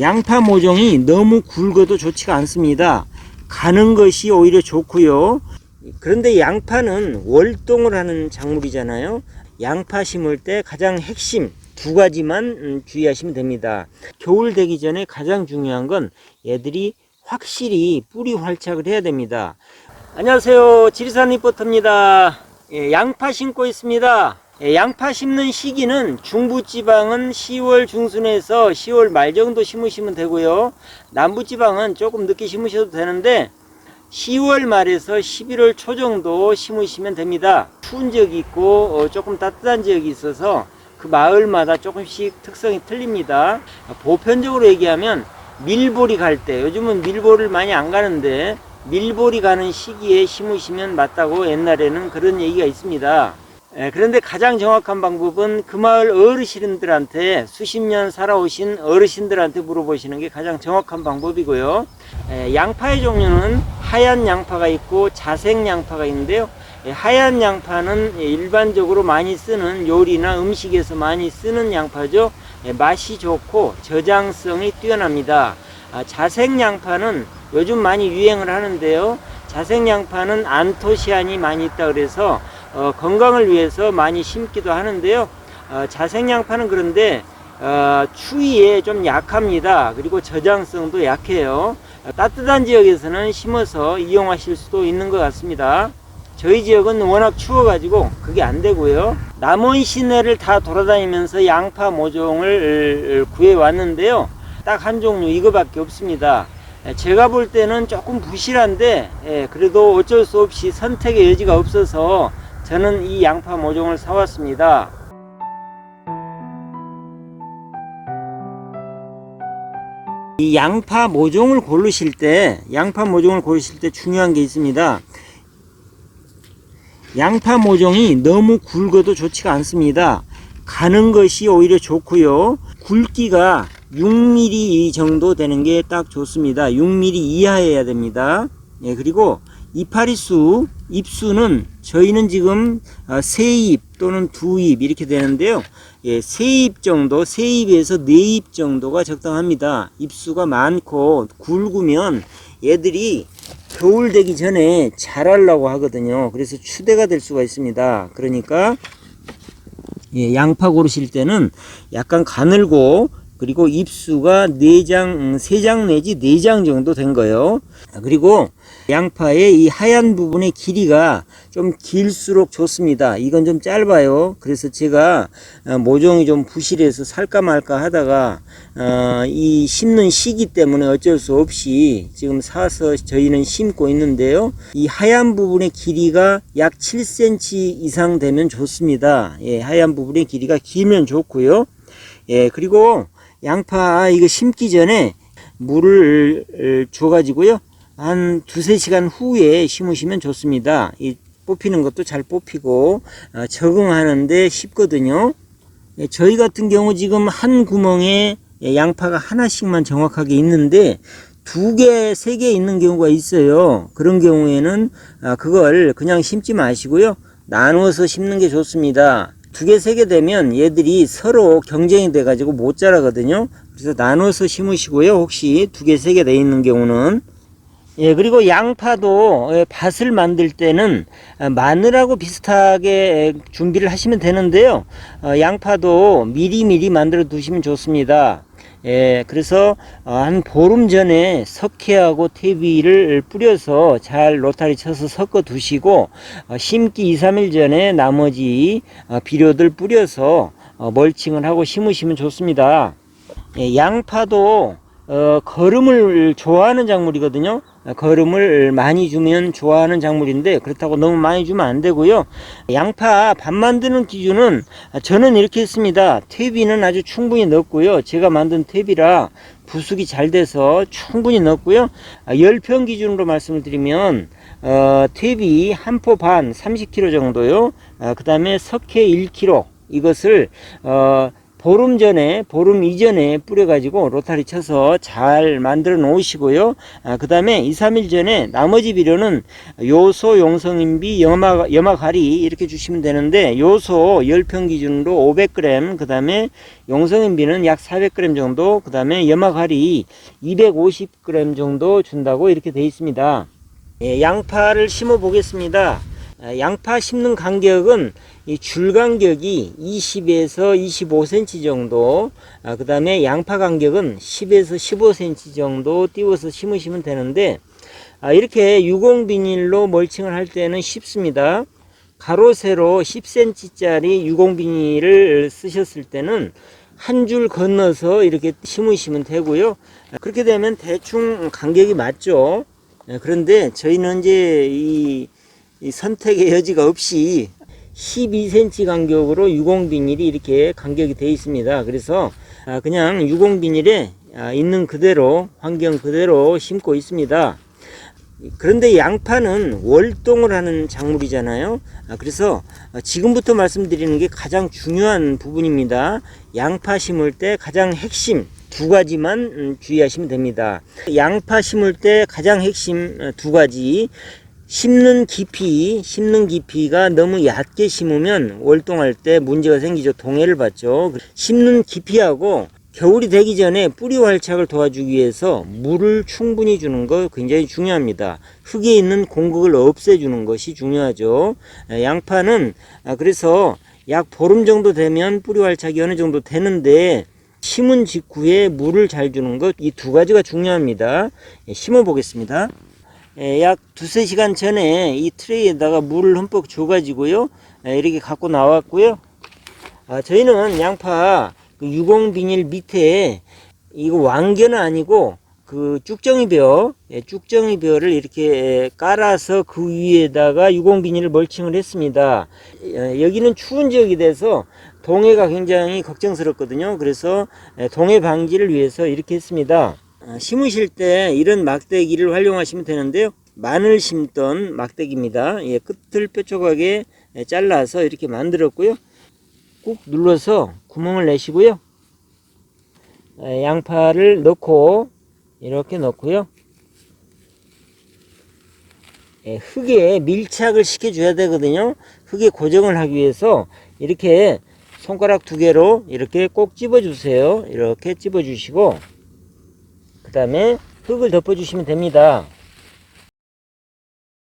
양파 모종이 너무 굵어도 좋지가 않습니다. 가는 것이 오히려 좋고요. 그런데 양파는 월동을 하는 작물이잖아요. 양파 심을 때 가장 핵심 두 가지만 음, 주의하시면 됩니다. 겨울 되기 전에 가장 중요한 건 얘들이 확실히 뿌리 활착을 해야 됩니다. 안녕하세요. 지리산 리포터입니다. 예, 양파 심고 있습니다. 예, 양파 심는 시기는 중부지방은 10월 중순에서 10월 말 정도 심으시면 되고요. 남부지방은 조금 늦게 심으셔도 되는데 10월 말에서 11월 초 정도 심으시면 됩니다. 추운 지역이 있고 어, 조금 따뜻한 지역이 있어서 그 마을마다 조금씩 특성이 틀립니다. 보편적으로 얘기하면 밀보리 갈 때 요즘은 밀보를 많이 안 가는데 밀보리 가는 시기에 심으시면 맞다고 옛날에는 그런 얘기가 있습니다. 예, 그런데 가장 정확한 방법은 그 마을 어르신들한테 수십 년 살아오신 어르신들한테 물어보시는 게 가장 정확한 방법이고요. 예, 양파의 종류는 하얀 양파가 있고 자색 양파가 있는데요. 예, 하얀 양파는 예, 일반적으로 많이 쓰는 요리나 음식에서 많이 쓰는 양파죠. 예, 맛이 좋고 저장성이 뛰어납니다. 아, 자색 양파는 요즘 많이 유행을 하는데요. 자색 양파는 안토시안이 많이 있다 그래서 어, 건강을 위해서 많이 심기도 하는데요. 어, 자색 양파는 그런데 어, 추위에 좀 약합니다. 그리고 저장성도 약해요. 어, 따뜻한 지역에서는 심어서 이용하실 수도 있는 것 같습니다. 저희 지역은 워낙 추워가지고 그게 안 되고요. 남원 시내를 다 돌아다니면서 양파 모종을 구해 왔는데요. 딱 한 종류 이거밖에 없습니다. 예, 제가 볼 때는 조금 부실한데 예, 그래도 어쩔 수 없이 선택의 여지가 없어서 저는 이 양파 모종을 사왔습니다. 이 양파 모종을 고르실 때 양파 모종을 고르실 때 중요한 게 있습니다. 양파 모종이 너무 굵어도 좋지가 않습니다. 가는 것이 오히려 좋고요. 굵기가 6mm 정도 되는 게 딱 좋습니다. 6mm 이하여야 됩니다. 예, 그리고 이파리수, 잎수는 저희는 지금 어, 세잎 또는 두잎 이렇게 되는데요. 예, 세잎 정도, 세잎에서 네잎 정도가 적당합니다. 잎수가 많고 굵으면 얘들이 겨울 되기 전에 자라려고 하거든요. 그래서 추대가 될 수가 있습니다. 그러니까 예, 양파 고르실 때는 약간 가늘고 그리고 잎수가 4장, 3장 내지 4장 정도 된 거예요. 그리고 양파의 이 하얀 부분의 길이가 좀 길수록 좋습니다. 이건 좀 짧아요. 그래서 제가 어, 모종이 좀 부실해서 살까 말까 하다가 어, 이 심는 시기 때문에 어쩔 수 없이 지금 사서 저희는 심고 있는데요. 이 하얀 부분의 길이가 약 7cm 이상 되면 좋습니다. 예, 하얀 부분의 길이가 길면 좋고요. 예, 그리고 양파 이거 심기 전에 물을 줘가지고요. 한 두세 시간 후에 심으시면 좋습니다. 이 뽑히는 것도 잘 뽑히고 어, 적응하는데 쉽거든요. 예, 저희 같은 경우 지금 한 구멍에 예, 양파가 하나씩만 정확하게 있는데 두 개, 세 개 있는 경우가 있어요. 그런 경우에는 아, 그걸 그냥 심지 마시고요. 나누어서 심는 게 좋습니다. 두 개, 세 개 되면 얘들이 서로 경쟁이 돼가지고 못 자라거든요. 그래서 나눠서 심으시고요. 혹시 두 개, 세 개 돼 있는 경우는. 예, 그리고 양파도 예, 밭을 만들 때는 아, 마늘하고 비슷하게 준비를 하시면 되는데요. 어, 양파도 미리미리 만들어 두시면 좋습니다. 예, 그래서 어, 한 보름 전에 석회하고 퇴비를 뿌려서 잘 로타리 쳐서 섞어 두시고 어, 심기 2, 3일 전에 나머지 어, 비료들 뿌려서 어, 멀칭을 하고 심으시면 좋습니다. 예, 양파도 어, 거름을 좋아하는 작물이거든요. 어, 거름을 많이 주면 좋아하는 작물인데 그렇다고 너무 많이 주면 안 되고요. 양파 밥 만드는 기준은 저는 이렇게 했습니다. 퇴비는 아주 충분히 넣었고요. 제가 만든 퇴비라 부숙이 잘 돼서 충분히 넣었고요. 아, 열평 기준으로 말씀을 드리면 어, 퇴비 한 포 반 30kg 정도요. 그 다음에 석회 1kg 이것을 어, 보름 전에 보름 이전에 뿌려 가지고 로타리 쳐서 잘 만들어 놓으시고요. 아, 그 다음에 2, 3일 전에 나머지 비료는 요소, 용성인비, 염화, 염화가리 이렇게 주시면 되는데 요소 10평 기준으로 500g 그 다음에 용성인비는 약 400g 정도 그 다음에 염화가리 250g 정도 준다고 이렇게 되어 있습니다. 예, 양파를 심어 보겠습니다. 아, 양파 심는 간격은 이 줄 간격이 20에서 25cm 정도, 아, 그 다음에 양파 간격은 10에서 15cm 정도 띄워서 심으시면 되는데, 아, 이렇게 유공 비닐로 멀칭을 할 때는 쉽습니다. 가로 세로 10cm짜리 유공 비닐을 쓰셨을 때는 한 줄 건너서 이렇게 심으시면 되고요. 아, 그렇게 되면 대충 간격이 맞죠. 예, 그런데 저희는 이제 이, 이 선택의 여지가 없이 12cm 간격으로 유공 비닐이 이렇게 간격이 되어 있습니다. 그래서 아, 그냥 유공 비닐에 아, 있는 그대로 환경 그대로 심고 있습니다. 그런데 양파는 월동을 하는 작물이잖아요. 아, 그래서 지금부터 말씀드리는 게 가장 중요한 부분입니다. 양파 심을 때 가장 핵심 두 가지만 음, 주의하시면 됩니다. 양파 심을 때 가장 핵심 어, 두 가지. 심는 깊이, 심는 깊이가 너무 얕게 심으면 월동할 때 문제가 생기죠. 동해를 받죠. 심는 깊이하고 겨울이 되기 전에 뿌리 활착을 도와주기 위해서 물을 충분히 주는 거 굉장히 중요합니다. 흙에 있는 공극을 없애주는 것이 중요하죠. 에, 양파는 아, 그래서 약 보름 정도 되면 뿌리 활착이 어느 정도 되는데 심은 직후에 물을 잘 주는 것 이 두 가지가 중요합니다. 예, 심어 보겠습니다. 예, 약 두세 시간 전에 이 트레이에다가 물을 흠뻑 줘가지고요. 예, 이렇게 갖고 나왔고요. 아, 저희는 양파 그 유공 비닐 밑에 이거 왕겨는 아니고 그 쭉정이벼, 예, 쭉정이벼를 이렇게 깔아서 그 위에다가 유공 비닐을 멀칭을 했습니다. 예, 여기는 추운 지역이 돼서 동해가 굉장히 걱정스럽거든요. 그래서 예, 동해 방지를 위해서 이렇게 했습니다. 아, 심으실 때 이런 막대기를 활용하시면 되는데요. 마늘 심던 막대기입니다. 예, 끝을 뾰족하게 예, 잘라서 이렇게 만들었고요. 꾹 눌러서 구멍을 내시고요. 예, 양파를 넣고 이렇게 넣고요. 예, 흙에 밀착을 시켜줘야 되거든요. 흙에 고정을 하기 위해서 이렇게 손가락 두 개로 이렇게 꼭 집어주세요. 이렇게 집어주시고 그 다음에 흙을 덮어주시면 됩니다.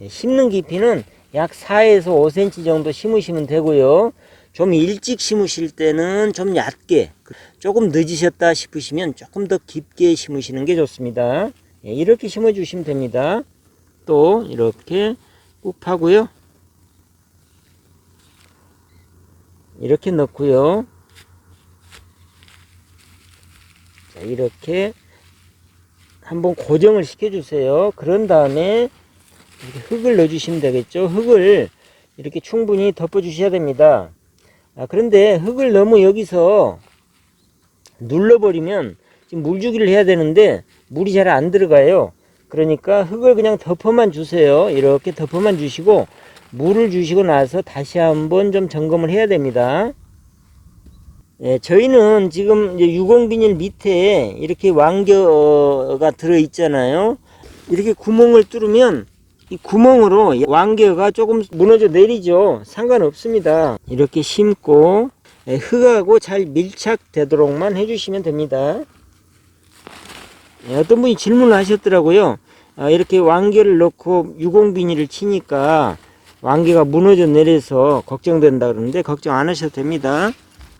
예, 심는 깊이는 약 4에서 5cm 정도 심으시면 되고요. 좀 일찍 심으실 때는 좀 얕게 조금 늦으셨다 싶으시면 조금 더 깊게 심으시는 게 좋습니다. 예, 이렇게 심어 주시면 됩니다. 또 이렇게 꾹 파고요. 이렇게 넣고요. 자, 이렇게 한번 고정을 시켜 주세요. 그런 다음에 흙을 넣어 주시면 되겠죠. 흙을 이렇게 충분히 덮어 주셔야 됩니다. 아, 그런데 흙을 너무 여기서 눌러버리면 지금 물주기를 해야 되는데 물이 잘 안 들어가요. 그러니까 흙을 그냥 덮어만 주세요. 이렇게 덮어만 주시고 물을 주시고 나서 다시 한번 좀 점검을 해야 됩니다. 예, 저희는 지금 이제 유공 비닐 밑에 이렇게 왕겨가 들어 있잖아요. 이렇게 구멍을 뚫으면 이 구멍으로 왕겨가 조금 무너져 내리죠. 상관없습니다. 이렇게 심고 예, 흙하고 잘 밀착되도록만 해주시면 됩니다. 예, 어떤 분이 질문을 하셨더라고요. 아, 이렇게 왕겨를 넣고 유공 비닐을 치니까 왕겨가 무너져 내려서 걱정된다 그러는데 걱정 안 하셔도 됩니다.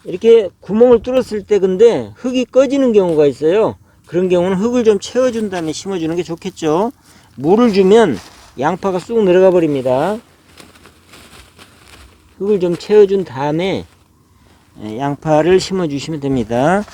이렇게 구멍을 뚫었을 때 근데 흙이 꺼지는 경우가 있어요. 그런 경우는 흙을 좀 채워준 다음에 심어주는 게 좋겠죠. 물을 주면 양파가 쑥 내려가 버립니다. 흙을 좀 채워준 다음에 예, 양파를 심어 주시면 됩니다.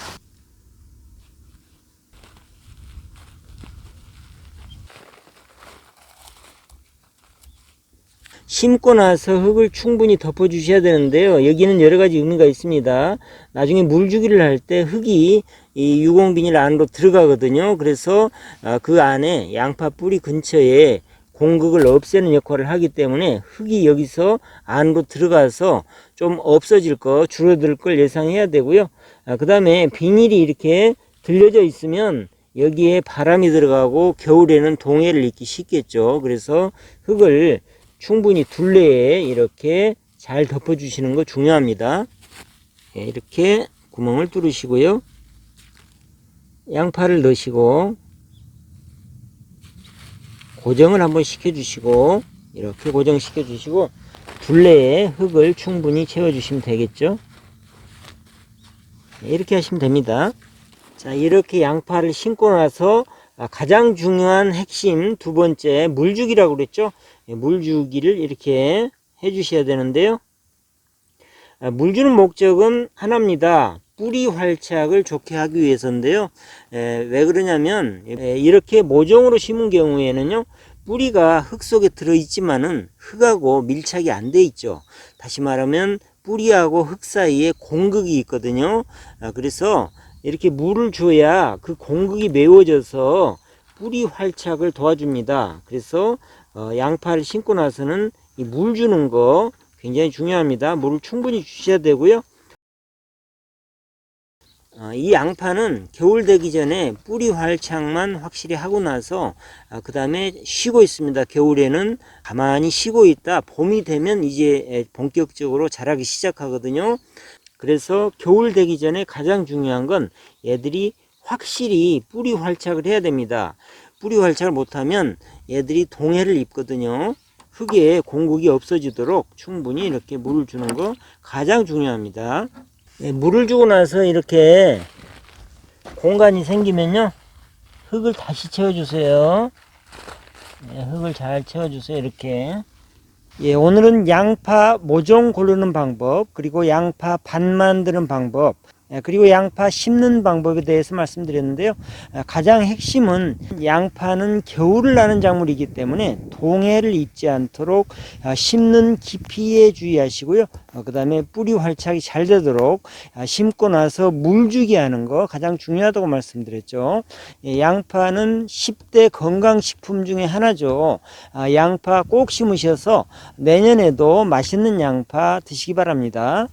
심고 나서 흙을 충분히 덮어 주셔야 되는데요. 여기는 여러 가지 의미가 있습니다. 나중에 물 주기를 할 때 흙이 이 유공 비닐 안으로 들어가거든요. 그래서 아, 그 안에 양파 뿌리 근처에 공극을 없애는 역할을 하기 때문에 흙이 여기서 안으로 들어가서 좀 없어질 거, 줄어들 걸 예상해야 되고요. 아, 그 다음에 비닐이 이렇게 들려져 있으면 여기에 바람이 들어가고 겨울에는 동해를 입기 쉽겠죠. 그래서 흙을 충분히 둘레에 이렇게 잘 덮어주시는 거 중요합니다. 예, 이렇게 구멍을 뚫으시고요. 양파를 넣으시고 고정을 한번 시켜주시고 이렇게 고정시켜 주시고 둘레에 흙을 충분히 채워 주시면 되겠죠. 네, 이렇게 하시면 됩니다. 자, 이렇게 양파를 심고 나서 아, 가장 중요한 핵심 두 번째 물주기라고 그랬죠. 예, 물주기를 이렇게 해 주셔야 되는데요. 아, 물 주는 목적은 하나입니다. 뿌리 활착을 좋게 하기 위해서인데요. 에, 왜 그러냐면 에, 이렇게 모종으로 심은 경우에는요. 뿌리가 흙 속에 들어있지만은 흙하고 밀착이 안 돼 있죠. 다시 말하면 뿌리하고 흙 사이에 공극이 있거든요. 아, 그래서 이렇게 물을 줘야 그 공극이 메워져서 뿌리 활착을 도와줍니다. 그래서 어, 양파를 심고 나서는 이물 주는 거 굉장히 중요합니다. 물을 충분히 주셔야 되고요. 어, 이 양파는 겨울 되기 전에 뿌리 활착만 확실히 하고 나서 그 다음에 쉬고 있습니다. 겨울에는 가만히 쉬고 있다. 봄이 되면 이제 에, 본격적으로 자라기 시작하거든요. 그래서 겨울 되기 전에 가장 중요한 건 얘들이 확실히 뿌리 활착을 해야 됩니다. 뿌리 활착을 못하면 얘들이 동해를 입거든요. 흙에 공국이 없어지도록 충분히 이렇게 물을 주는 거 가장 중요합니다. 네, 물을 주고 나서 이렇게 공간이 생기면요. 흙을 다시 채워주세요. 네, 흙을 잘 채워주세요. 이렇게. 예, 오늘은 양파 모종 고르는 방법, 그리고 양파 반 만드는 방법, 예, 그리고 양파 심는 방법에 대해서 말씀드렸는데요. 아, 가장 핵심은 양파는 겨울을 나는 작물이기 때문에 동해를 입지 않도록 아, 심는 깊이에 주의하시고요. 그 다음에 뿌리 활착이 잘 되도록 아, 심고 나서 물 주기 하는 거 가장 중요하다고 말씀드렸죠. 예, 양파는 10대 건강식품 중에 하나죠. 아, 양파 꼭 심으셔서 내년에도 맛있는 양파 드시기 바랍니다.